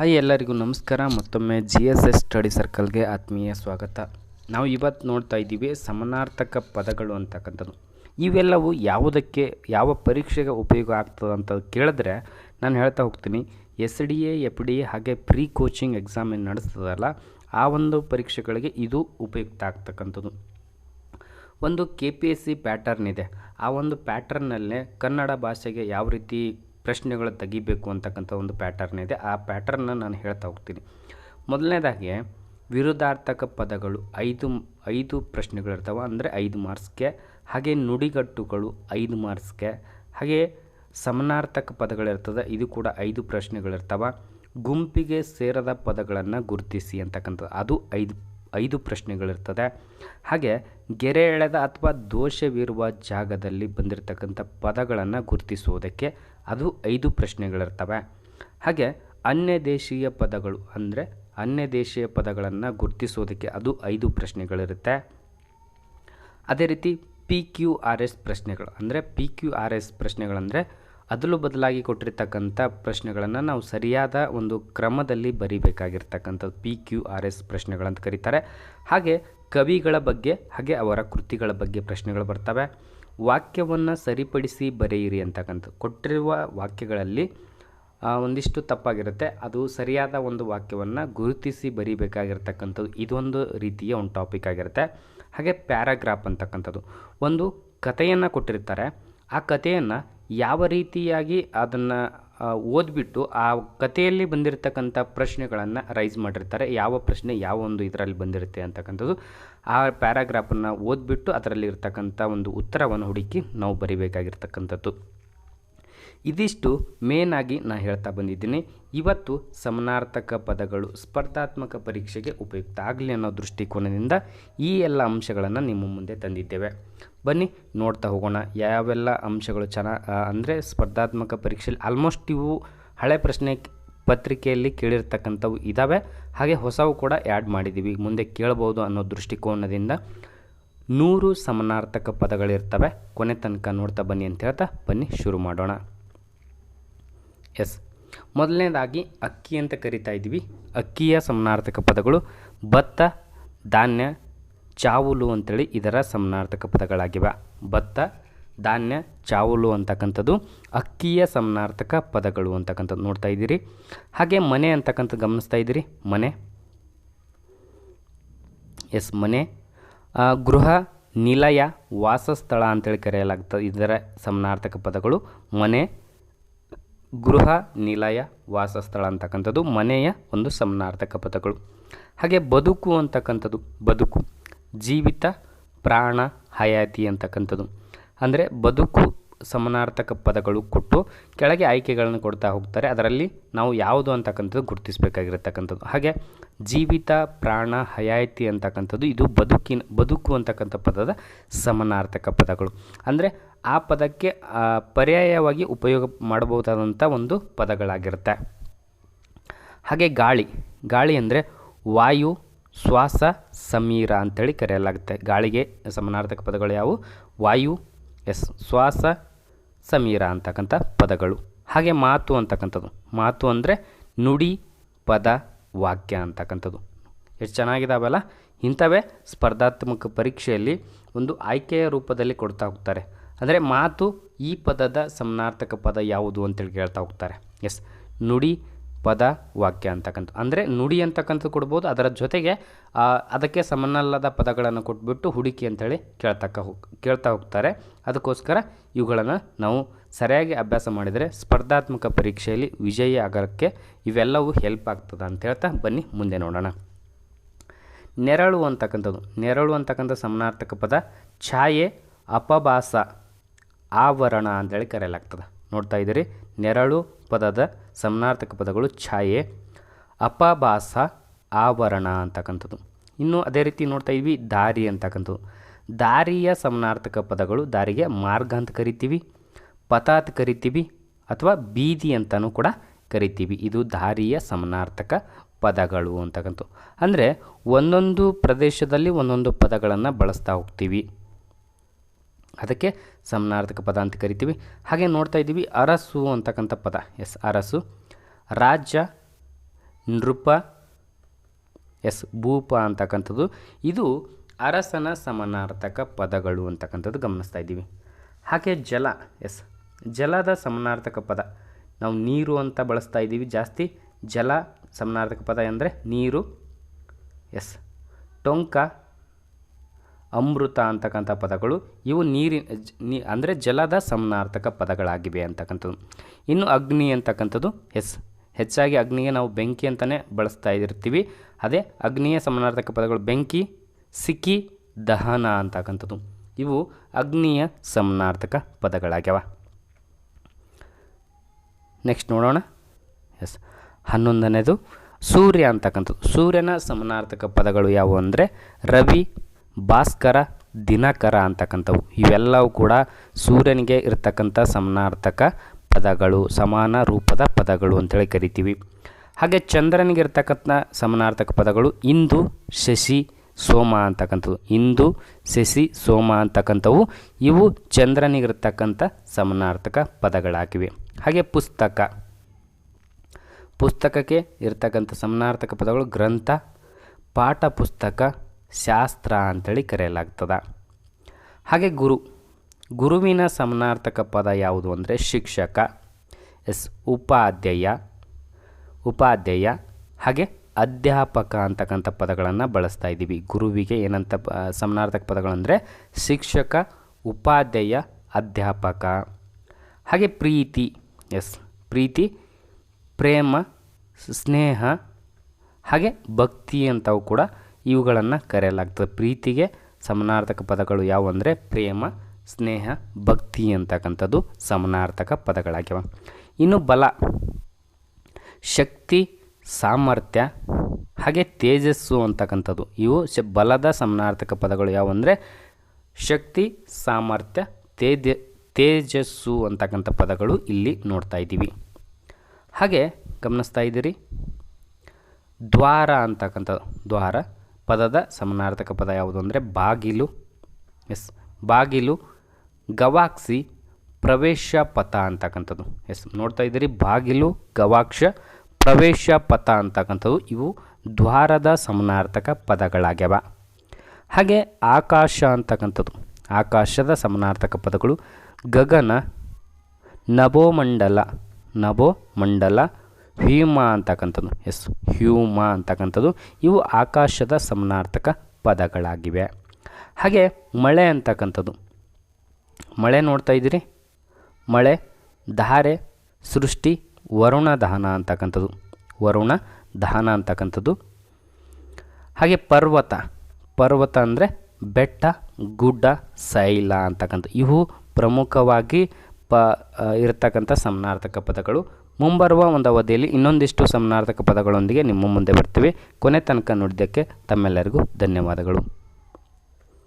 Hi ಎಲ್ಲರಿಗೂ ನಮಸ್ಕಾರ. ಮತ್ತೊಮ್ಮೆ ಜಿ ಎಸ್ ಎಸ್ ಸ್ಟಡಿ ಸರ್ಕಲ್ಗೆ ಆತ್ಮೀಯ ಸ್ವಾಗತ. ನಾವು ಇವತ್ತು ನೋಡ್ತಾ ಇದ್ದೀವಿ ಸಮನಾರ್ಥಕ ಪದಗಳು ಅಂತಕ್ಕಂಥದ್ದು. ಇವೆಲ್ಲವೂ ಯಾವುದಕ್ಕೆ, ಯಾವ ಪರೀಕ್ಷೆಗೆ ಉಪಯೋಗ ಆಗ್ತದೆ ಅಂತ ಕೇಳಿದ್ರೆ ನಾನು ಹೇಳ್ತಾ ಹೋಗ್ತೀನಿ. S D A F D A ಹಾಗೆ ಪ್ರೀ ಕೋಚಿಂಗ್ ಎಕ್ಸಾಮ್ ಏನು ನಡೆಸ್ತದಲ್ಲ, ಆ ಒಂದು ಪರೀಕ್ಷೆಗಳಿಗೆ ಇದು ಉಪಯುಕ್ತ ಆಗ್ತಕ್ಕಂಥದ್ದು. ಒಂದು K P S C pattern ಇದೆ. ಆ ಒಂದು ಪ್ಯಾಟರ್ನಲ್ಲೇ ಕನ್ನಡ ಭಾಷೆಗೆ ಯಾವ ರೀತಿ ಪ್ರಶ್ನೆಗಳು ತೆಗಿಬೇಕು ಅಂತಕ್ಕಂಥ ಒಂದು ಪ್ಯಾಟರ್ನ್ ಇದೆ. ಆ ಪ್ಯಾಟರ್ನ ನಾನು ಹೇಳ್ತಾ ಹೋಗ್ತೀನಿ. ಮೊದಲನೇದಾಗಿ, ವಿರುದ್ಧಾರ್ಥಕ ಪದಗಳು ಐದು ಐದು ಪ್ರಶ್ನೆಗಳಿರ್ತಾವೆ. ಅಂದರೆ ಐದು ಮಾರ್ಕ್ಸ್ಗೆ, ಹಾಗೆ ನುಡಿಗಟ್ಟುಗಳು ಐದು ಮಾರ್ಕ್ಸ್ಗೆ, ಹಾಗೆ ಸಮನಾರ್ಥಕ ಪದಗಳಿರ್ತದೆ, ಇದು ಕೂಡ ಐದು ಪ್ರಶ್ನೆಗಳಿರ್ತವೆ. ಗುಂಪಿಗೆ ಸೇರದ ಪದಗಳನ್ನು ಗುರುತಿಸಿ ಅಂತಕ್ಕಂಥದ್ದು, ಅದು ಐದು ಐದು ಪ್ರಶ್ನೆಗಳಿರ್ತದೆ. ಹಾಗೆ ಗೆರೆ ಎಳೆದ ಅಥವಾ ದೋಷವಿರುವ ಜಾಗದಲ್ಲಿ ಬಂದಿರತಕ್ಕಂಥ ಪದಗಳನ್ನು ಗುರುತಿಸುವುದಕ್ಕೆ ಅದು ಐದು ಪ್ರಶ್ನೆಗಳಿರ್ತವೆ. ಹಾಗೆ ಅನ್ಯ ದೇಶೀಯ ಪದಗಳು ಅಂದರೆ ಅನ್ಯ ದೇಶೀಯ ಪದಗಳನ್ನು ಗುರುತಿಸೋದಕ್ಕೆ ಅದು ಐದು ಪ್ರಶ್ನೆಗಳಿರುತ್ತೆ. ಅದೇ ರೀತಿ ಪಿ ಕ್ಯೂ ಆರ್ ಎಸ್ ಪ್ರಶ್ನೆಗಳು ಅಂದರೆ ಪಿ ಕ್ಯೂ ಆರ್ ಎಸ್ ಪ್ರಶ್ನೆಗಳಂದರೆ ಅದಲು ಬದಲಾಗಿ ಕೊಟ್ಟಿರ್ತಕ್ಕಂಥ ಪ್ರಶ್ನೆಗಳನ್ನು ನಾವು ಸರಿಯಾದ ಒಂದು ಕ್ರಮದಲ್ಲಿ ಬರಿಬೇಕಾಗಿರ್ತಕ್ಕಂಥದ್ದು ಪಿ ಕ್ಯೂ ಆರ್ ಎಸ್ ಪ್ರಶ್ನೆಗಳಂತ ಕರೀತಾರೆ. ಹಾಗೆ ಕವಿಗಳ ಬಗ್ಗೆ ಹಾಗೆ ಅವರ ಕೃತಿಗಳ ಬಗ್ಗೆ ಪ್ರಶ್ನೆಗಳು ಬರ್ತವೆ. ವಾಕ್ಯವನ್ನು ಸರಿಪಡಿಸಿ ಬರೆಯಿರಿ ಅಂತಕ್ಕಂಥದ್ದು ಕೊಟ್ಟಿರುವ ವಾಕ್ಯಗಳಲ್ಲಿ ಒಂದಿಷ್ಟು ತಪ್ಪಾಗಿರುತ್ತೆ. ಅದು ಸರಿಯಾದ ಒಂದು ವಾಕ್ಯವನ್ನು ಗುರುತಿಸಿ ಬರೀಬೇಕಾಗಿರ್ತಕ್ಕಂಥದ್ದು ಇದೊಂದು ರೀತಿಯ ಒಂದು ಟಾಪಿಕ್ ಆಗಿರುತ್ತೆ. ಹಾಗೆ ಪ್ಯಾರಾಗ್ರಾಫ್ ಅಂತಕ್ಕಂಥದ್ದು. ಒಂದು ಕಥೆಯನ್ನು ಕೊಟ್ಟಿರ್ತಾರೆ. ಆ ಕಥೆಯನ್ನು ಯಾವ ರೀತಿಯಾಗಿ ಅದನ್ನು ಓದ್ಬಿಟ್ಟು ಆ ಕಥೆಯಲ್ಲಿ ಬಂದಿರತಕ್ಕಂಥ ಪ್ರಶ್ನೆಗಳನ್ನು ರೈಸ್ ಮಾಡಿರ್ತಾರೆ. ಯಾವ ಪ್ರಶ್ನೆ ಯಾವ ಒಂದು ಇದರಲ್ಲಿ ಬಂದಿರುತ್ತೆ ಅಂತಕ್ಕಂಥದ್ದು ಆ ಪ್ಯಾರಾಗ್ರಾಫನ್ನು ಓದ್ಬಿಟ್ಟು ಅದರಲ್ಲಿ ಇರ್ತಕ್ಕಂಥ ಒಂದು ಉತ್ತರವನ್ನು ಹುಡುಕಿ ನಾವು ಬರಿಬೇಕಾಗಿರ್ತಕ್ಕಂಥದ್ದು. ಇದಿಷ್ಟು ಮೇನ್ ಆಗಿ ನಾನು ಹೇಳ್ತಾ ಬಂದಿದ್ದೀನಿ. ಇವತ್ತು ಸಮನಾರ್ಥಕ ಪದಗಳು ಸ್ಪರ್ಧಾತ್ಮಕ ಪರೀಕ್ಷೆಗೆ ಉಪಯುಕ್ತ ಆಗಲಿ ಅನ್ನೋ ದೃಷ್ಟಿಕೋನದಿಂದ ಈ ಎಲ್ಲ ಅಂಶಗಳನ್ನು ನಿಮ್ಮ ಮುಂದೆ ತಂದಿದ್ದೇವೆ. ಬನ್ನಿ, ನೋಡ್ತಾ ಹೋಗೋಣ. ಯಾವೆಲ್ಲ ಅಂಶಗಳು ಚೆನ್ನ ಅಂದರೆ ಸ್ಪರ್ಧಾತ್ಮಕ ಪರೀಕ್ಷೆಯಲ್ಲಿ ಆಲ್ಮೋಸ್ಟ್ ಇವು ಹಳೆ ಪ್ರಶ್ನೆ ಪತ್ರಿಕೆಯಲ್ಲಿ ಕೇಳಿರ್ತಕ್ಕಂಥವು ಇದ್ದಾವೆ ಹಾಗೆ ಹೊಸವು ಕೂಡ ಆ್ಯಡ್ ಮಾಡಿದ್ದೀವಿ ಮುಂದೆ ಕೇಳ್ಬೋದು ಅನ್ನೋ ದೃಷ್ಟಿಕೋನದಿಂದ ನೂರು ಸಮನಾರ್ಥಕ ಪದಗಳಿರ್ತವೆ. ಕೊನೆ ತನಕ ನೋಡ್ತಾ ಬನ್ನಿ ಅಂತ ಹೇಳ್ತಾ ಬನ್ನಿ, ಶುರು ಮಾಡೋಣ. ಎಸ್. ಮೊದಲನೇದಾಗಿ ಅಕ್ಕಿ ಅಂತ ಕರಿತಾ ಇದ್ದೀವಿ. ಅಕ್ಕಿಯ ಸಮನಾರ್ಥಕ ಪದಗಳು ಭತ್ತ, ಧಾನ್ಯ, ಚಾವುಲು ಅಂತೇಳಿ ಇದರ ಸಮನಾರ್ಥಕ ಪದಗಳಾಗಿವೆ. ಭತ್ತ, ಧಾನ್ಯ, ಚಾವುಲು ಅಂತಕ್ಕಂಥದ್ದು ಅಕ್ಕಿಯ ಸಮನಾರ್ಥಕ ಪದಗಳು ಅಂತಕ್ಕಂಥದ್ದು ನೋಡ್ತಾ ಇದ್ದೀರಿ. ಹಾಗೆ ಮನೆ ಅಂತಕ್ಕಂಥದ್ದು ಗಮನಿಸ್ತಾ ಇದ್ದೀರಿ. ಮನೆ. ಎಸ್, ಮನೆ. ಗೃಹ, ನಿಲಯ, ವಾಸಸ್ಥಳ ಅಂತೇಳಿ ಕರೆಯಲಾಗ್ತದೆ ಇದರ ಸಮನಾರ್ಥಕ ಪದಗಳು ಮನೆ ಗೃಹ, ನಿಲಯ, ವಾಸಸ್ಥಳ ಅಂತಕ್ಕಂಥದ್ದು ಮನೆಯ ಒಂದು ಸಮನಾರ್ಥಕ ಪದಗಳು ಹಾಗೆ ಬದುಕು ಅಂತಕ್ಕಂಥದ್ದು ಬದುಕು, ಜೀವಿತ ಪ್ರಾಣ, ಹಯಾತಿ ಅಂತಕ್ಕಂಥದ್ದು. ಅಂದರೆ ಬದುಕು ಸಮಾನಾರ್ಥಕ ಪದಗಳು ಕೊಟ್ಟು ಕೆಳಗೆ ಆಯ್ಕೆಗಳನ್ನು ಕೊಡ್ತಾ ಹೋಗ್ತಾರೆ. ಅದರಲ್ಲಿ ನಾವು ಯಾವುದು ಅಂತಕ್ಕಂಥದ್ದು ಗುರುತಿಸಬೇಕಾಗಿರತಕ್ಕಂಥದ್ದು. ಹಾಗೆ ಜೀವಿತ, ಪ್ರಾಣ ಹಯಾಯಿತಿ ಅಂತಕ್ಕಂಥದ್ದು ಇದು ಬದುಕಿನ, ಬದುಕು ಅಂತಕ್ಕಂಥ ಪದದ ಸಮಾನಾರ್ಥಕ ಪದಗಳು. ಅಂದರೆ ಆ ಪದಕ್ಕೆ ಪರ್ಯಾಯವಾಗಿ ಉಪಯೋಗ ಮಾಡಬಹುದಾದಂಥ ಒಂದು ಪದಗಳಾಗಿರುತ್ತೆ. ಹಾಗೆ ಗಾಳಿ ಗಾಳಿ ಅಂದರೆ ವಾಯು, ಶ್ವಾಸ, ಸಮೀರ ಅಂತೇಳಿ ಕರೆಯಲಾಗುತ್ತೆ. ಗಾಳಿಗೆ ಸಮಾನಾರ್ಥಕ ಪದಗಳು ಯಾವುವು? ವಾಯು, ಎಸ್, ಶ್ವಾಸ ಸಮೀರ ಅಂತಕ್ಕಂಥ ಪದಗಳು. ಹಾಗೆ ಮಾತು ಅಂತಕ್ಕಂಥದ್ದು. ಮಾತು ಅಂದರೆ ನುಡಿ, ಪದ, ವಾಕ್ಯ ಅಂತಕ್ಕಂಥದ್ದು. ಎಷ್ಟು ಚೆನ್ನಾಗಿದ್ದಾವಲ್ಲ ಇಂಥವೇ ಸ್ಪರ್ಧಾತ್ಮಕ ಪರೀಕ್ಷೆಯಲ್ಲಿ ಒಂದು ಆಯ್ಕೆಯ ರೂಪದಲ್ಲಿ ಕೊಡ್ತಾ ಹೋಗ್ತಾರೆ. ಅಂದರೆ ಮಾತು ಈ ಪದದ ಸಮನಾರ್ಥಕ ಪದ ಯಾವುದು ಅಂತೇಳಿ ಕೇಳ್ತಾ ಹೋಗ್ತಾರೆ. ಎಸ್, ನುಡಿ ಪದ ವಾಕ್ಯ ಅಂತಕ್ಕಂಥ, ಅಂದರೆ ನುಡಿ ಅಂತಕ್ಕಂಥದ್ದು ಕೊಡ್ಬೋದು. ಅದರ ಜೊತೆಗೆ ಅದಕ್ಕೆ ಸಮನಲ್ಲದ ಪದಗಳನ್ನು ಕೊಟ್ಬಿಟ್ಟು ಹುಡುಕಿ ಅಂಥೇಳಿ ಕೇಳ್ತಕ್ಕ ಹೋಗ್ ಕೇಳ್ತಾ ಹೋಗ್ತಾರೆ. ಅದಕ್ಕೋಸ್ಕರ ಇವುಗಳನ್ನು ನಾವು ಸರಿಯಾಗಿ ಅಭ್ಯಾಸ ಮಾಡಿದರೆ ಸ್ಪರ್ಧಾತ್ಮಕ ಪರೀಕ್ಷೆಯಲ್ಲಿ ವಿಜಯಿ ಆಗೋಕ್ಕೆ ಇವೆಲ್ಲವೂ ಹೆಲ್ಪ್ ಆಗ್ತದೆ ಅಂತ ಹೇಳ್ತಾ ಬನ್ನಿ, ಮುಂದೆ ನೋಡೋಣ. ನೆರಳು ಅಂತಕ್ಕಂಥದ್ದು, ನೆರಳು ಅಂತಕ್ಕಂಥ ಸಮನಾರ್ಥಕ ಪದ ಛಾಯೆ ಅಪಭಾಸ ಆವರಣ ಅಂತೇಳಿ ಕರೆಯಲಾಗ್ತದೆ. ನೋಡ್ತಾ ಇದ್ದೀರಿ. ನೆರಳು ಪದದ ಸಮನಾರ್ಥಕ ಪದಗಳು ಛಾಯೆ, ಅಪಭಾಸ, ಆವರಣ ಅಂತಕ್ಕಂಥದ್ದು. ಇನ್ನು ಅದೇ ರೀತಿ ನೋಡ್ತಾ ಇದ್ವಿ, ದಾರಿ ಅಂತಕ್ಕಂಥದ್ದು. ದಾರಿಯ ಸಮನಾರ್ಥಕ ಪದಗಳು ದಾರಿಗೆ ಮಾರ್ಗ ಅಂತ ಕರಿತೀವಿ, ಪಥ ಅಂತ ಕರಿತೀವಿ, ಅಥವಾ ಬೀದಿ ಅಂತಲೂ ಕೂಡ ಕರಿತೀವಿ. ಇದು ದಾರಿಯ ಸಮನಾರ್ಥಕ ಪದಗಳು ಅಂತಕ್ಕಂಥ ಅಂದರೆ ಒಂದೊಂದು ಪ್ರದೇಶದಲ್ಲಿ ಒಂದೊಂದು ಪದಗಳನ್ನು ಬಳಸ್ತಾ ಹೋಗ್ತೀವಿ. ಅದಕ್ಕೆ ಸಮನಾರ್ಥಕ ಪದ ಅಂತ ಕರಿತೀವಿ. ಹಾಗೆ ನೋಡ್ತಾ ಇದ್ದೀವಿ ಅರಸು ಅಂತಕ್ಕಂಥ ಪದ. ಎಸ್, ಅರಸು. ರಾಜ್ಯ ನೃಪ, ಎಸ್, ಭೂಪ ಅಂತಕ್ಕಂಥದ್ದು. ಇದು ಅರಸನ ಸಮನಾರ್ಥಕ ಪದಗಳು ಅಂತಕ್ಕಂಥದ್ದು ಗಮನಿಸ್ತಾ ಇದ್ದೀವಿ. ಹಾಗೆ ಜಲ, ಎಸ್, ಜಲದ ಸಮನಾರ್ಥಕ ಪದ. ನಾವು ನೀರು ಅಂತ ಬಳಸ್ತಾ ಇದ್ದೀವಿ ಜಾಸ್ತಿ. ಜಲ ಸಮನಾರ್ಥಕ ಪದ ಅಂದರೆ ನೀರು, ಎಸ್, ಟೊಂಕ ಅಮೃತ ಅಂತಕ್ಕಂಥ ಪದಗಳು, ಇವು ನೀರಿನ ನೀ, ಅಂದರೆ ಜಲದ ಸಮನಾರ್ಥಕ ಪದಗಳಾಗಿವೆ ಅಂತಕ್ಕಂಥದ್ದು. ಇನ್ನು ಅಗ್ನಿ ಅಂತಕ್ಕಂಥದ್ದು, ಎಸ್. ಹೆಚ್ಚಾಗಿ ಅಗ್ನಿಗೆ ನಾವು ಬೆಂಕಿ ಅಂತಲೇ ಬಳಸ್ತಾ ಇರ್ತೀವಿ. ಅದೇ ಅಗ್ನಿಯ ಸಮನಾರ್ಥಕ ಪದಗಳು ಬೆಂಕಿ, ಸಿಕ್ಕಿ, ದಹನ ಅಂತಕ್ಕಂಥದ್ದು. ಇವು ಅಗ್ನಿಯ ಸಮನಾರ್ಥಕ ಪದಗಳಾಗ್ಯವ. ನೆಕ್ಸ್ಟ್ ನೋಡೋಣ. ಎಸ್. ಹನ್ನೊಂದನೇದು, ಸೂರ್ಯ ಅಂತಕ್ಕಂಥದ್ದು. ಸೂರ್ಯನ ಸಮನಾರ್ಥಕ ಪದಗಳು ಯಾವುವು ಅಂದರೆ ರವಿ ಭಾಸ್ಕರ, ದಿನಕರ ಅಂತಕ್ಕಂಥವು. ಇವೆಲ್ಲವೂ ಕೂಡ ಸೂರ್ಯನಿಗೆ ಇರತಕ್ಕಂಥ ಸಮಾನಾರ್ಥಕ ಪದಗಳು, ಸಮಾನ ರೂಪದ ಪದಗಳು ಅಂತೇಳಿ ಕರಿತೀವಿ. ಹಾಗೆ ಚಂದ್ರನಿಗೆ ಇರತಕ್ಕಂಥ ಸಮಾನಾರ್ಥಕ ಪದಗಳು ಇಂದು, ಶಶಿ, ಸೋಮ ಅಂತಕ್ಕಂಥದ್ದು. ಇಂದು, ಶಶಿ, ಸೋಮ ಅಂತಕ್ಕಂಥವು ಇವು ಚಂದ್ರನಿಗಿರ್ತಕ್ಕಂಥ ಸಮಾನಾರ್ಥಕ ಪದಗಳಾಗಿವೆ. ಹಾಗೆ ಪುಸ್ತಕ. ಪುಸ್ತಕಕ್ಕೆ ಇರ್ತಕ್ಕಂಥ ಸಮಾನಾರ್ಥಕ ಪದಗಳು ಗ್ರಂಥ, ಪಾಠ ಪುಸ್ತಕ ಶಾಸ್ತ್ರ ಅಂತೇಳಿ ಕರೆಯಲಾಗ್ತದೆ. ಹಾಗೆ ಗುರು, ಗುರುವಿನ ಸಮನಾರ್ಥಕ ಪದ ಯಾವುದು ಅಂದರೆ ಶಿಕ್ಷಕ, ಎಸ್, ಉಪಾಧ್ಯಾಯ ಉಪಾಧ್ಯಾಯ, ಹಾಗೆ ಅಧ್ಯಾಪಕ ಅಂತಕ್ಕಂಥ ಪದಗಳನ್ನು ಬಳಸ್ತಾ ಇದ್ದೀವಿ. ಗುರುವಿಗೆ ಏನಂತ ಸಮನಾರ್ಥಕ ಪದಗಳಂದರೆ ಶಿಕ್ಷಕ, ಉಪಾಧ್ಯಾಯ, ಅಧ್ಯಾಪಕ. ಹಾಗೆ ಪ್ರೀತಿ, ಎಸ್, ಪ್ರೀತಿ, ಪ್ರೇಮ, ಸ್ನೇಹ, ಹಾಗೆ ಭಕ್ತಿ ಅಂತವು ಕೂಡ ಇವುಗಳನ್ನು ಕರೆಯಲಾಗ್ತದೆ. ಪ್ರೀತಿಗೆ ಸಮನಾರ್ಥಕ ಪದಗಳು ಯಾವುವು ಅಂದರೆ ಪ್ರೇಮ, ಸ್ನೇಹ, ಭಕ್ತಿ ಅಂತಕ್ಕಂಥದ್ದು ಸಮನಾರ್ಥಕ ಪದಗಳಾಗ್ಯವ. ಇನ್ನು ಬಲ, ಶಕ್ತಿ, ಸಾಮರ್ಥ್ಯ, ಹಾಗೆ ತೇಜಸ್ಸು ಅಂತಕ್ಕಂಥದ್ದು. ಇವು ಶ ಬಲದ ಸಮನಾರ್ಥಕ ಪದಗಳು ಯಾವುವು ಅಂದರೆ ಶಕ್ತಿ, ಸಾಮರ್ಥ್ಯ, ತೇಜ, ತೇಜಸ್ಸು ಅಂತಕ್ಕಂಥ ಪದಗಳು ಇಲ್ಲಿ ನೋಡ್ತಾ ಇದ್ದೀವಿ. ಹಾಗೆ ಗಮನಿಸ್ತಾ ಇದ್ದೀರಿ. ದ್ವಾರ ಅಂತಕ್ಕಂಥದ್ದು. ದ್ವಾರ ಪದದ ಸಮನಾರ್ಥಕ ಪದ ಯಾವುದು ಅಂದರೆ ಬಾಗಿಲು. ಎಸ್ ಬಾಗಿಲು, ಗವಾಕ್ಷಿ, ಪ್ರವೇಶ ಪಥ ಅಂತಕ್ಕಂಥದ್ದು. ಎಸ್ ನೋಡ್ತಾ ಇದ್ದೀರಿ, ಬಾಗಿಲು, ಗವಾಕ್ಷ, ಪ್ರವೇಶ ಪಥ ಅಂತಕ್ಕಂಥದ್ದು. ಇವು ದ್ವಾರದ ಸಮನಾರ್ಥಕ ಪದಗಳಾಗ್ಯವ. ಹಾಗೆ ಆಕಾಶ ಅಂತಕ್ಕಂಥದ್ದು. ಆಕಾಶದ ಸಮನಾರ್ಥಕ ಪದಗಳು ಗಗನ, ನಭೋಮಂಡಲ ನಭೋಮಂಡಲ ಹ್ಯೂಮ ಅಂತಕ್ಕಂಥದ್ದು, ಎಸ್, ಹ್ಯೂಮ ಅಂತಕ್ಕಂಥದ್ದು, ಇವು ಆಕಾಶದ ಸಮನಾರ್ಥಕ ಪದಗಳಾಗಿವೆ. ಹಾಗೆ ಮಳೆ ಅಂತಕ್ಕಂಥದ್ದು. ಮಳೆ ನೋಡ್ತಾ ಇದ್ದೀರಿ? ಮಳೆ, ಧಾರೆ, ಸೃಷ್ಟಿ, ವರುಣ ದಹನ ಅಂತಕ್ಕಂಥದ್ದು. ವರುಣ ದಹನ ಅಂತಕ್ಕಂಥದ್ದು. ಹಾಗೆ ಪರ್ವತ ಪರ್ವತ ಅಂದರೆ ಬೆಟ್ಟ, ಗುಡ್ಡ, ಸೈಲ ಅಂತಕ್ಕಂಥ ಇವು ಪ್ರಮುಖವಾಗಿ ಪ ಇರತಕ್ಕಂಥ ಸಮನಾರ್ಥಕ ಪದಗಳು. ಮುಂಬರುವ ಒಂದು ಅವಧಿಯಲ್ಲಿ ಇನ್ನೊಂದಿಷ್ಟು ಸಮನಾರ್ಥಕ ಪದಗಳೊಂದಿಗೆ ನಿಮ್ಮ ಮುಂದೆ ಬರ್ತೀವಿ. ಕೊನೆ ತನಕ ನೋಡಿದ್ದಕ್ಕೆ ತಮ್ಮೆಲ್ಲರಿಗೂ ಧನ್ಯವಾದಗಳು.